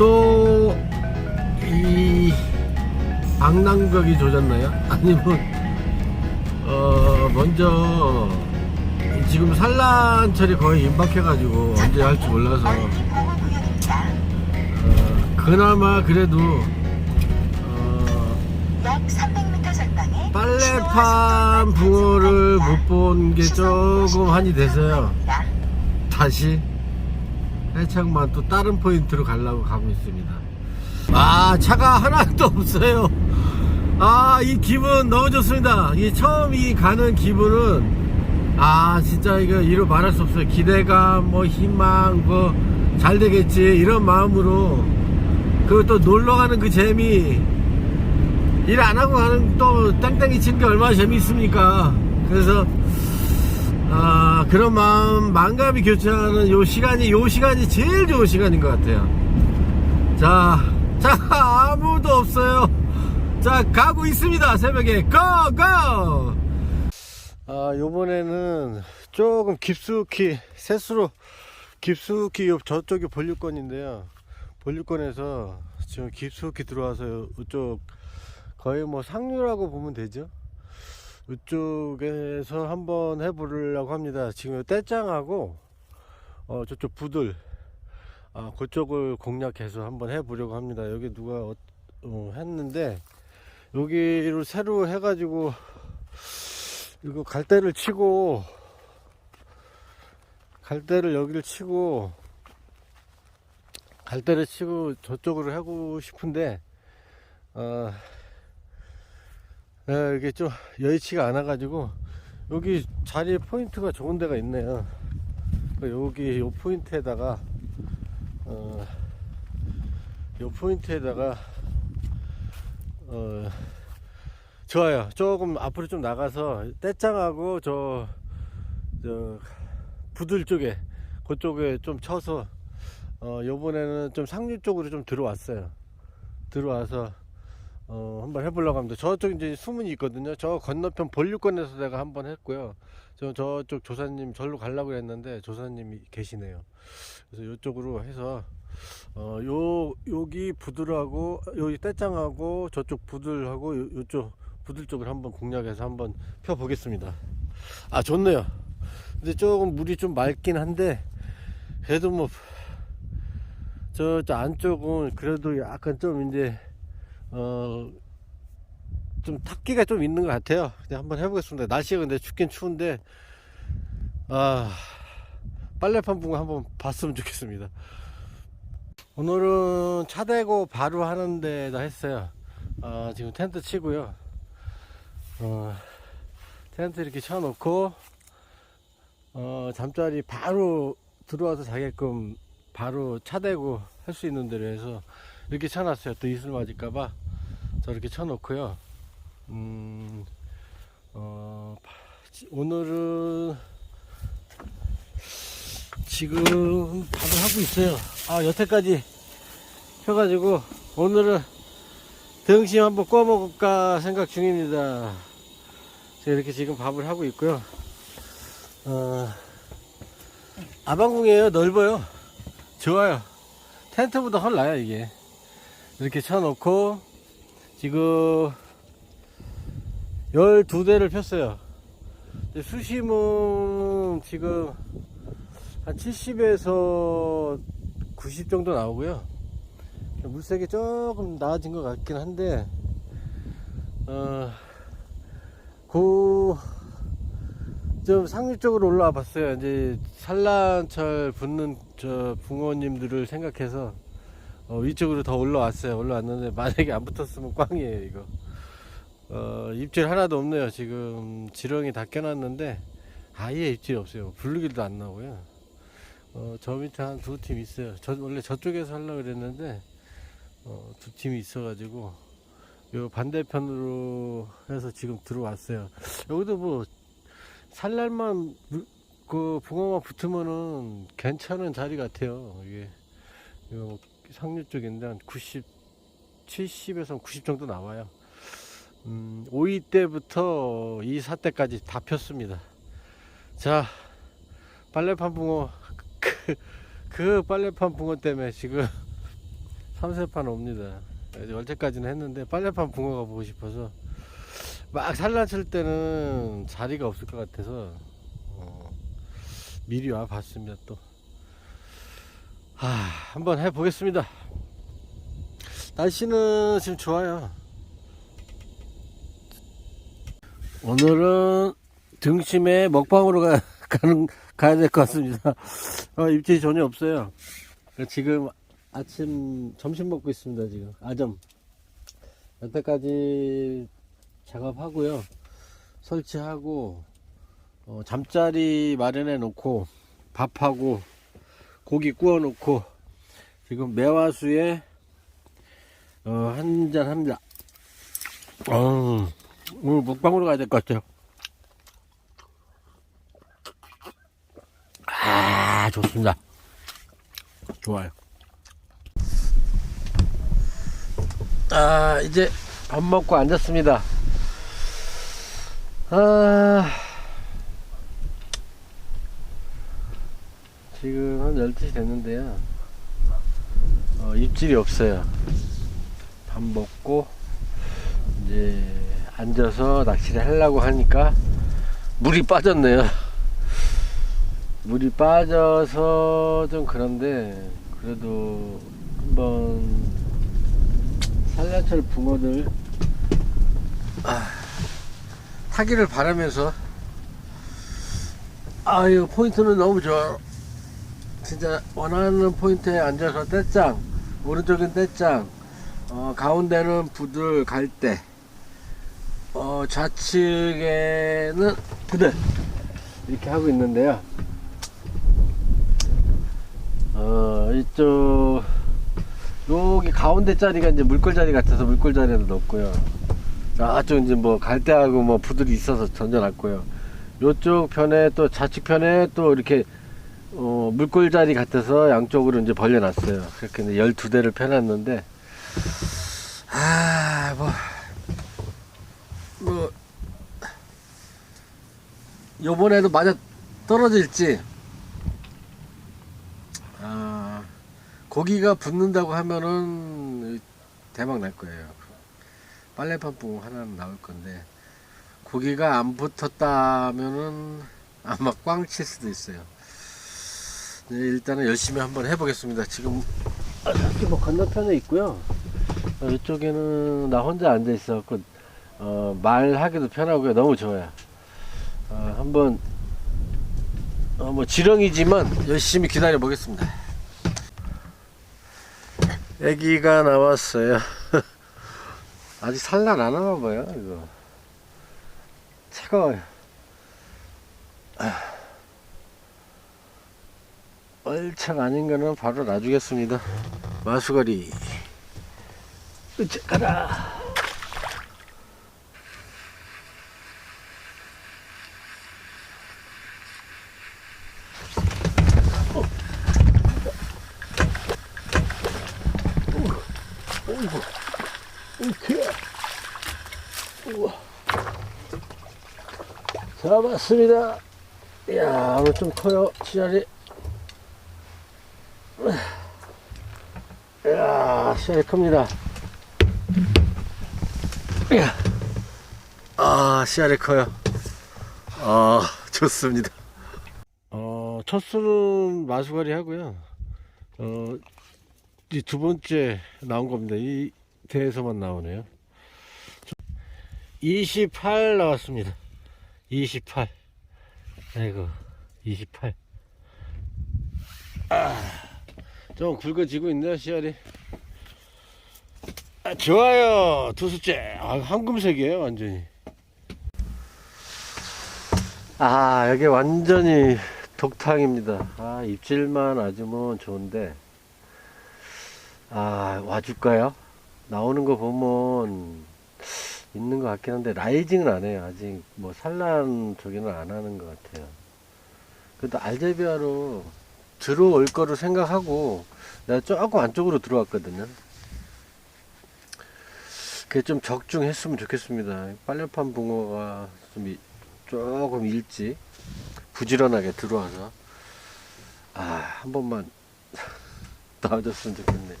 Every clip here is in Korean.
또 이 방랑벽이 조졌나요? 아니면 어 먼저 지금 산란철이 거의 임박해가지고 언제 할지 몰라서. 어, 그나마 그래도 어, 약 300m 전방에 빨래판 붕어를 못 본 게 조금 한이 돼서요. 다시 해창만 또 다른 포인트로 가려고 가고 있습니다. 아 차가 하나도 없어요. 아 이 기분 너무 좋습니다. 이 처음 이 가는 기분은 아 진짜 이거 이루 말할 수 없어요. 기대감 뭐 희망 뭐 잘 되겠지 이런 마음으로 그리고 또 놀러 가는 그 재미 일 안 하고 가는 또 땡땡이 치는 게 얼마나 재미있습니까? 그래서 아 그런 마음 만감이 교차하는 요 시간이 요 시간이 제일 좋은 시간인 것 같아요. 자, 자 아무도 없어요. 자 가고 있습니다 새벽에 고 고. 아 요번에는 조금 깊숙이 세수로 깊숙이 요 저쪽이 본류권인데요. 본류권에서 지금 깊숙이 들어와서 이쪽 거의 뭐 상류라고 보면 되죠. 이쪽에서 한번 해보려고 합니다. 지금 떼짱하고 어, 저쪽 부들 아, 그쪽을 공략해서 한번 해보려고 합니다. 여기 누가 어, 어, 했는데 여기를 새로 해가지고 이거 갈대를 치고 갈대를 여기를 치고 갈대를 치고 저쪽으로 하고 싶은데 어, 네, 이게 좀 여의치가 않아가지고 여기 자리 포인트가 좋은 데가 있네요. 그러니까 여기 요 포인트에다가 어, 요 포인트에다가 어, 좋아요. 조금 앞으로 좀 나가서 떼짱하고 저, 저 부들 쪽에 그쪽에 좀 쳐서 어, 요번에는 좀 상류 쪽으로 좀 들어왔어요. 들어와서 어, 한번 해보려고 합니다. 저쪽 이제 수문이 있거든요. 저 건너편 본류권에서 내가 한번 했고요. 저 저쪽 조사님 절로 가려고 했는데 조사님이 계시네요. 그래서 이쪽으로 해서 어, 요 여기 부들하고 여기 떼짱하고 저쪽 부들하고 요, 요쪽 부들 쪽을 한번 공략해서 한번 펴 보겠습니다. 아 좋네요. 근데 조금 물이 좀 맑긴 한데 그래도 뭐 저, 저 안쪽은 그래도 약간 좀 이제 어, 좀 탁기가 좀 있는 것 같아요. 그냥 한번 해보겠습니다. 날씨가 근데 춥긴 추운데, 아, 빨래판 붕어 한번 봤으면 좋겠습니다. 오늘은 차 대고 바로 하는 데다 했어요. 아, 지금 텐트 치고요. 어, 텐트 이렇게 쳐놓고, 어, 잠자리 바로 들어와서 자게끔 바로 차 대고 할 수 있는 데로 해서 이렇게 쳐놨어요. 또 이슬 맞을까봐 저렇게 쳐놓고요. 음, 어, 지- 오늘은 지금 밥을 하고 있어요. 아, 여태까지 펴가지고 오늘은 등심 한번 구워 먹을까 생각 중입니다. 제가 이렇게 지금 밥을 하고 있고요. 어, 아방궁이에요. 넓어요. 좋아요. 텐트보다 훨 나요, 이게. 이렇게 쳐놓고, 지금, 12대를 폈어요. 수심은 지금, 한 70에서 90 정도 나오고요. 물색이 조금 나아진 것 같긴 한데, 어, 그, 좀 상류 쪽으로 올라와 봤어요. 이제 산란철 붙는 저 붕어님들을 생각해서 어, 위쪽으로 더 올라왔어요. 올라왔는데 만약에 안 붙었으면 꽝이에요, 이거. 어, 입질 하나도 없네요. 지금 지렁이 다 껴놨는데 아예 입질이 없어요. 블루길도 안 나오고요. 어, 저 밑에 한 두 팀 있어요. 저 원래 저쪽에서 하려고 그랬는데 어, 두 팀이 있어 가지고 요 반대편으로 해서 지금 들어왔어요. 여기도 뭐 살날만 물- 그 붕어만 붙으면은 괜찮은 자리 같아요. 이게 이거 뭐 상류 쪽인데 한 90, 70에서 90 정도 나와요. 음, 5위 때부터 이 사태까지 다 폈습니다. 자, 빨래판 붕어 그, 그 빨래판 붕어 때문에 지금 삼세판 옵니다. 어제까지는 했는데 빨래판 붕어가 보고 싶어서 막 산란칠 때는 자리가 없을 것 같아서 어, 미리 와 봤습니다 또. 하, 한번 해보겠습니다. 날씨는 지금 좋아요. 오늘은 등심에 먹방으로 가, 가는, 가야 될 것 같습니다. 어, 입질이 전혀 없어요. 지금 아침 점심 먹고 있습니다 지금 아점 여태까지 작업하고요 설치하고 어, 잠자리 마련해 놓고 밥하고 고기 구워 놓고 지금 매화수에 어, 한잔 합니다. 어, 오늘 먹방으로 가야 될 것 같아요. 아 좋습니다. 좋아요. 아, 이제 밥 먹고 앉았습니다. 아, 지금 한 12시 됐는데요. 어, 입질이 없어요. 밥 먹고, 이제 앉아서 낚시를 하려고 하니까 물이 빠졌네요. 물이 빠져서 좀 그런데, 그래도 한번 산란철 붕어들 아, 타기를 바라면서 아유 포인트는 너무 좋아요 진짜 원하는 포인트에 앉아서 떼짱 오른쪽은 떼짱 어, 가운데는 부들 갈대 어, 좌측에는 부들 이렇게 하고 있는데요 어, 이쪽 여기 가운데 자리가 이제 물골 자리 같아서 물골 자리에도 넣었고요. 저쪽 이제 뭐 갈대하고 뭐 부들이 있어서 던져놨고요. 요쪽 편에 또 좌측 편에 또 이렇게 어, 물골 자리 같아서 양쪽으로 이제 벌려놨어요. 그렇게 이제 12대를 펴놨는데, 아, 뭐, 뭐, 요번에도 맞아 떨어질지, 아, 고기가 붙는다고 하면은 대박 날 거예요. 빨래판 뽕 하나는 나올 건데 고기가 안 붙었다면은 아마 꽝 칠 수도 있어요. 네, 일단은 열심히 한번 해보겠습니다. 지금 아, 여기 뭐 건너편에 있고요. 어, 이쪽에는 나 혼자 앉아 있어갖고 어, 말하기도 편하고요. 너무 좋아요. 어, 한번 어, 뭐 지렁이지만 열심히 기다려 보겠습니다. 애기가 나왔어요. 아직 산란 안 하나 봐요, 이거. 차가워요. 아. 얼척 아닌 거는 바로 놔주겠습니다. 마수거리. 으쌰, 가라. 잡았습니다. 이야, 오늘 좀 커요, 치알이. 이야, 시알이 큽니다. 아, 씨알이 커요. 아, 좋습니다. 어, 첫 수는 마수거리 하고요. 어, 이 두 번째 나온 겁니다. 이 대에서만 나오네요. 28 나왔습니다. 28. 아이고, 28. 아, 좀 굵어지고 있네요, 씨알이. 아, 좋아요. 두 수째. 아, 황금색이에요, 완전히. 아, 여기 완전히 독탕입니다. 아, 입질만 아주면 좋은데. 아, 와줄까요? 나오는 거 보면 있는 것 같긴 한데, 라이징은 안 해요. 아직 뭐 산란 저기는 안 하는 것 같아요. 그래도 알제비아로 들어올 거를 생각하고, 내가 조금 안쪽으로 들어왔거든요. 그게 좀 적중했으면 좋겠습니다. 빨래판 붕어가 좀 이- 조금 일찍 부지런하게 들어와서 아, 한 번만 나와줬으면 좋겠네.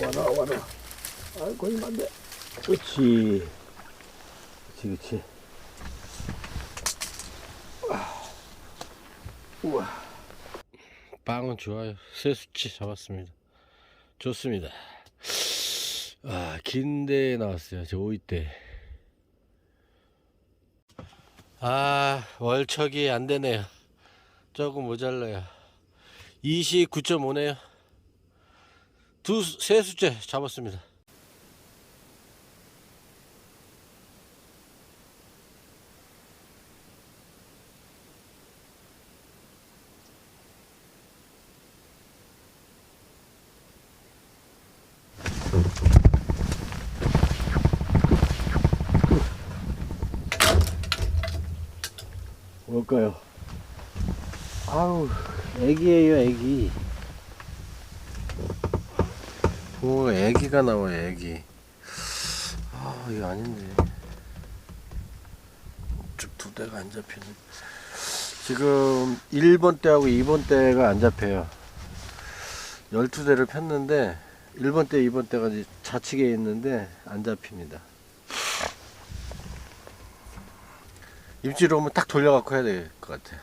와라 와라 아 걸리면 안돼 그렇지. 그렇지 그렇지. 우와. 빵은 좋아요. 새 수치 잡았습니다. 좋습니다. 아 긴데 나왔어요. 저 오이 때. 아, 월척이 안 되네요. 조금 모자라요. 29.5네요. 두, 세 수째 잡았습니다. 뭘까요? 아우, 애기예요, 애기. 붕어가 애기가 나와요, 애기. 아, 이거 아닌데. 쭉 두 대가 안 잡히네. 지금 1번 대하고 2번 대가 안 잡혀요. 12대를 폈는데, 1번 대, 2번 대가 좌측에 있는데, 안 잡힙니다. 입지로 오면 딱 돌려갖고 해야 될 것 같아.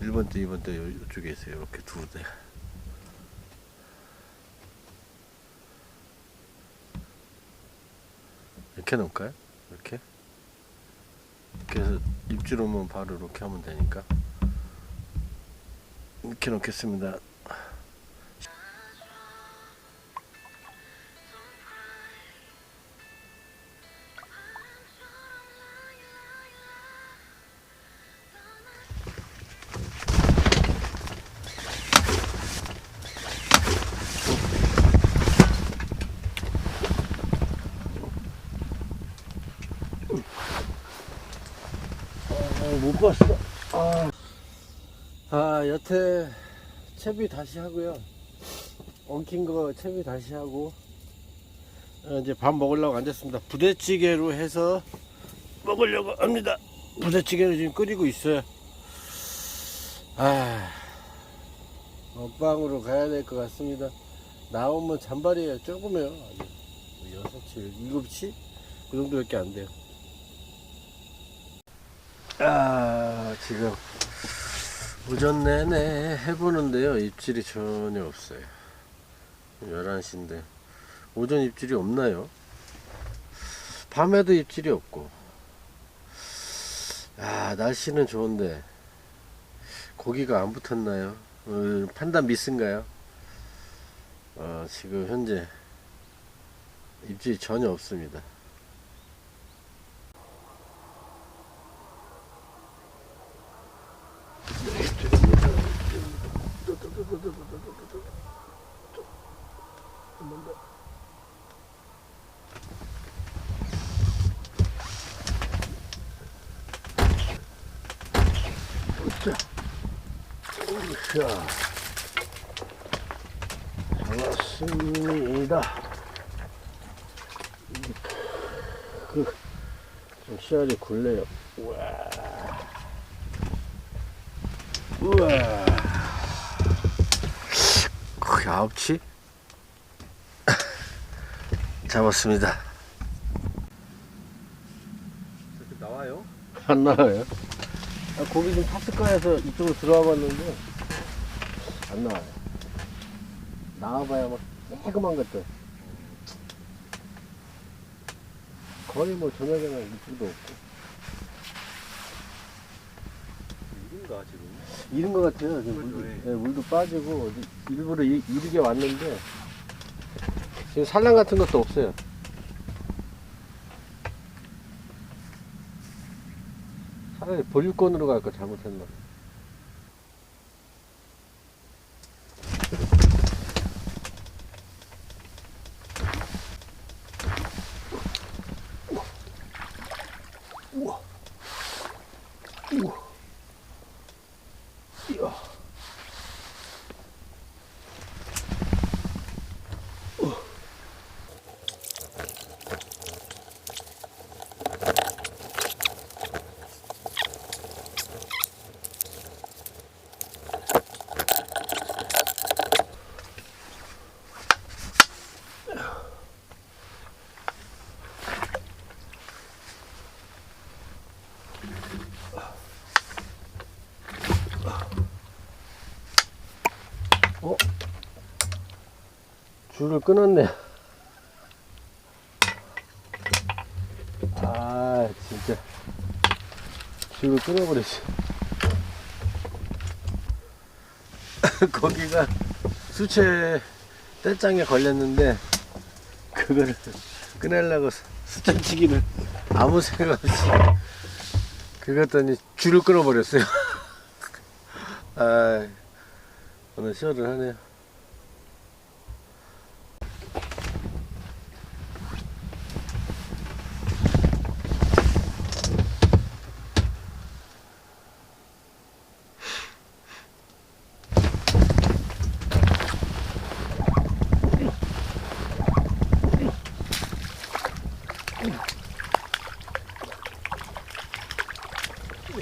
1번 대, 2번 대 이쪽에 있어요. 이렇게 두 대. 이렇게 놓을까요? 이렇게? 이렇게 해서 입질 오면 바로 이렇게 하면 되니까. 이렇게 놓겠습니다. 아, 못 봤어. 아. 아, 여태 채비 다시 하고요. 엉킨 거 채비 다시 하고. 어, 이제 밥 먹으려고 앉았습니다. 부대찌개로 해서 먹으려고 합니다. 부대찌개를 지금 끓이고 있어요. 아, 먹방으로 가야 될 것 같습니다. 나오면 잔발이에요. 조금해요. 아주. 여섯 치, 일곱 치? 그 정도밖에 안 돼요. 아, 지금 오전 내내 해보는데요. 입질이 전혀 없어요. 11시인데. 오전 입질이 없나요? 밤에도 입질이 없고. 아, 날씨는 좋은데. 고기가 안 붙었나요? 어, 판단 미스인가요? 어, 지금 현재 입질이 전혀 없습니다. 자, 잡았습니다. 그, 좀 씨알이 굴래요. 우와. 우와. 거의 아홉치? 잡았습니다. 나와요? 안 나와요? 아, 고기 좀 탔을까 해서 이쪽으로 들어와 봤는데 안 나와요. 나와봐야 막 해금한 것들. 거의 뭐 저녁에는 이쪽도 없고. 이른가 지금? 이른 것 같아요. 지금 물도, 예. 예, 물도 빠지고 일부러 이, 이르게 왔는데 지금 산란 같은 것도 없어요. 차라리 보육권으로 갈 거 잘못했나. 줄을 끊었네. 아, 진짜. 줄을 끊어버렸어. 거기가 수채 떼짱에 걸렸는데, 그거를 끊으려고 수채치기를 아무 생각 없이 그랬더니 줄을 끊어버렸어요. 아, 오늘 시원을 하네요.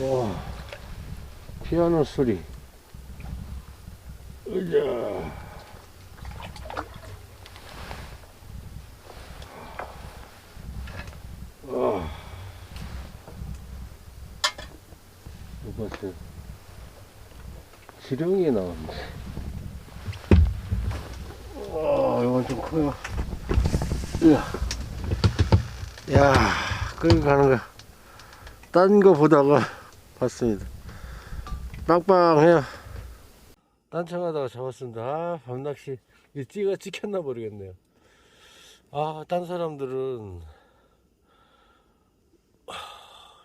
와, 피아노 소리. 으자. 지렁이. 와, 이건 좀 커요. 으야. 야, 끌고 가는 거. 딴 거 보다가 봤습니다. 빵빵해요. 딴청하다가 잡았습니다. 아, 밤낚시. 이게 찌가 찍혔나 모르겠네요. 아, 딴 사람들은 하,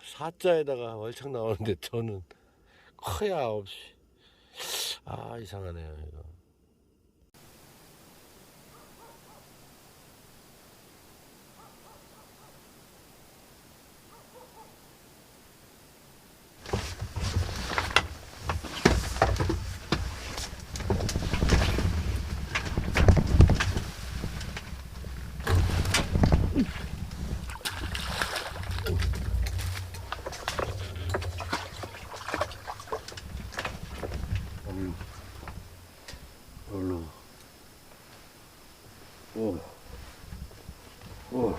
사자에다가 월척 나오는데 저는 커야 없이. 아, 이상하네요, 이거. 음. 얼로. 오. 오.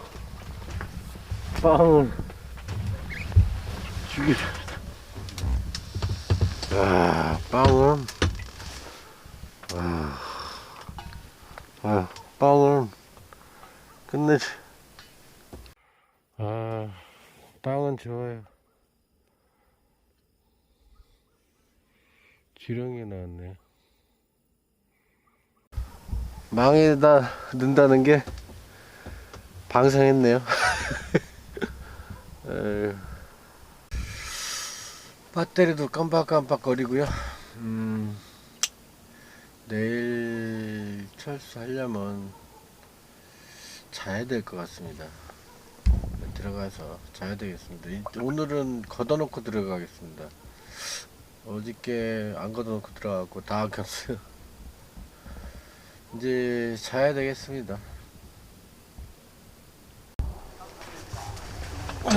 빵을 죽이다. 아, 빵은. 아. 아, 빵은 끝내지. 아, 빵은 좋아요. 지렁이 나왔네. 망에다 넣는다는 게 방생했네요. 배터리도 깜빡깜빡 거리고요. 음, 내일 철수하려면 자야 될 것 같습니다. 들어가서 자야 되겠습니다. 이- 오늘은 걷어놓고 들어가겠습니다. 어저께 안 걷어놓고 들어가고 다 아꼈어요. 이제 자야 되겠습니다.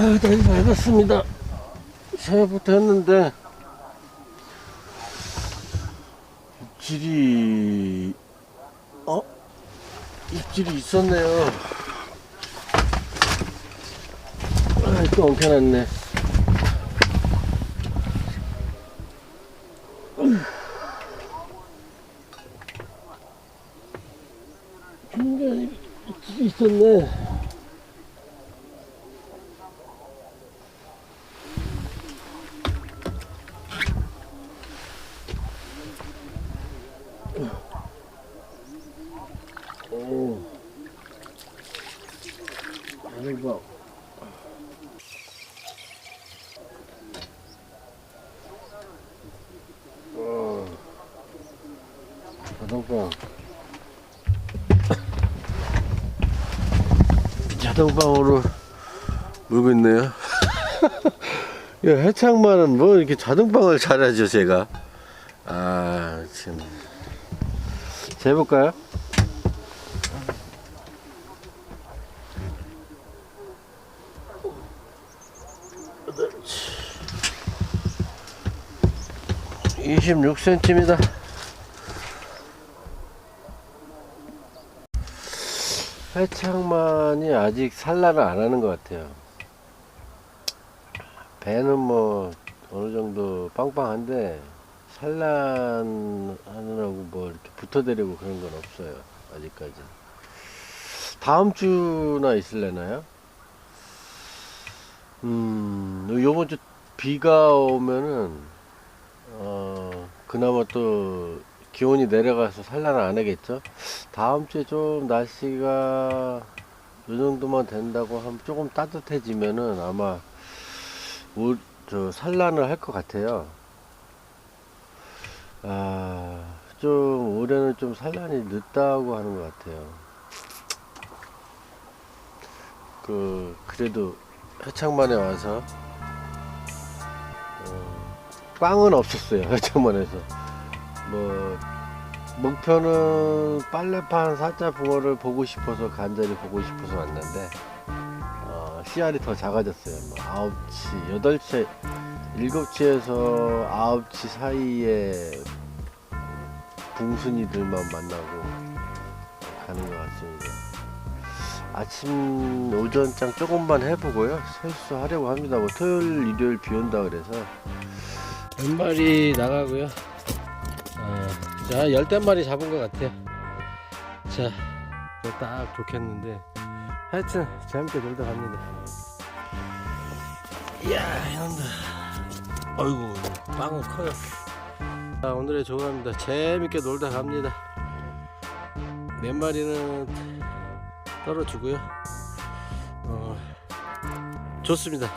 아, 다시 밟았습니다. 새해부터 했는데 입질이 어? 입질이 있었네요. 아, 또 엉켜놨네. 중간에 입질이 있었네. 아이고. 어. 자동빵. 자동빵으로 물고 있네요. 야, 해창만은 뭐 이렇게 자동빵을 잘하죠, 제가. 아, 참. 재볼까요? 이십육 cm입니다. 해창만이 아직 산란을 안 하는 것 같아요. 배는 뭐 어느 정도 빵빵한데 산란하느라고 뭐 붙어대려고 그런 건 없어요. 아직까지. 다음 주나 있을래나요? 음, 요번 주 비가 오면은, 어, 그나마 또 기온이 내려가서 산란을 안 하겠죠? 다음 주에 좀 날씨가 요 정도만 된다고 하면 조금 따뜻해지면은 아마 올, 저 산란을 할 것 같아요. 아, 좀 올해는 좀 산란이 늦다고 하는 것 같아요. 그 그래도 해창만에 와서 어, 빵은 없었어요. 해창만에서 뭐 목표는 빨래판 사자 붕어를 보고 싶어서 간절히 보고 싶어서 왔는데 어, 씨알이 더 작아졌어요. 뭐 9치, 8치, 7치에서 9치 사이에 붕순이들만 만나고 가는 것 같습니다. 아침 오전장 조금만 해보고요. 설수하려고 합니다. 뭐 토요일, 일요일 비 온다 그래서 몇 마리 나가고요. 어, 자, 열댓 마리 잡은 것 같아요. 자, 이거 딱 좋겠는데. 하여튼, 재밌게 놀다 갑니다. 이야, 이놈들. 어이구, 빵은 커요. 자, 오늘의 조언입니다. 재밌게 놀다 갑니다. 몇 마리는 떨어주고요. 어, 좋습니다.